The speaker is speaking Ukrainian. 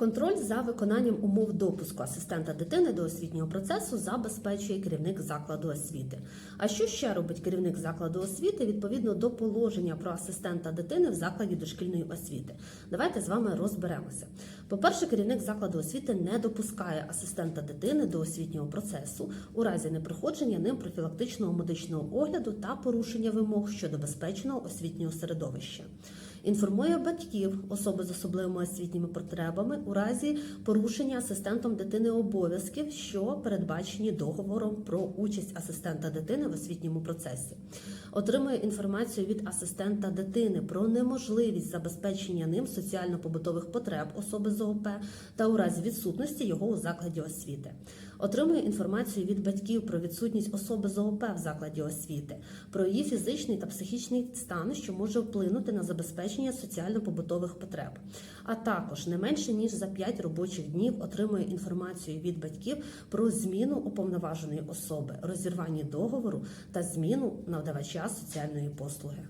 Контроль за виконанням умов допуску асистента дитини до освітнього процесу забезпечує керівник закладу освіти. А що ще робить керівник закладу освіти відповідно до положення про асистента дитини в закладі дошкільної освіти? Давайте з вами розберемося. По-перше, керівник закладу освіти не допускає асистента дитини до освітнього процесу у разі непроходження ним профілактичного медичного огляду та порушення вимог щодо безпечного освітнього середовища. Інформує батьків особи з особливими освітніми потребами у разі порушення асистентом дитини обов'язків, що передбачені договором про участь асистента дитини в освітньому процесі. Отримує інформацію від асистента дитини про неможливість забезпечення ним соціально-побутових потреб особи з ООП та у разі відсутності його у закладі освіти. Отримує інформацію від батьків про відсутність особи з ООП в закладі освіти, про її фізичний та психічний стан, що може вплинути на забезпечення соціально-побутових потреб. А також не менше ніж за 5 робочих днів отримує інформацію від батьків про зміну уповноваженої особи, розірвання договору та зміну надавача соціальної послуги.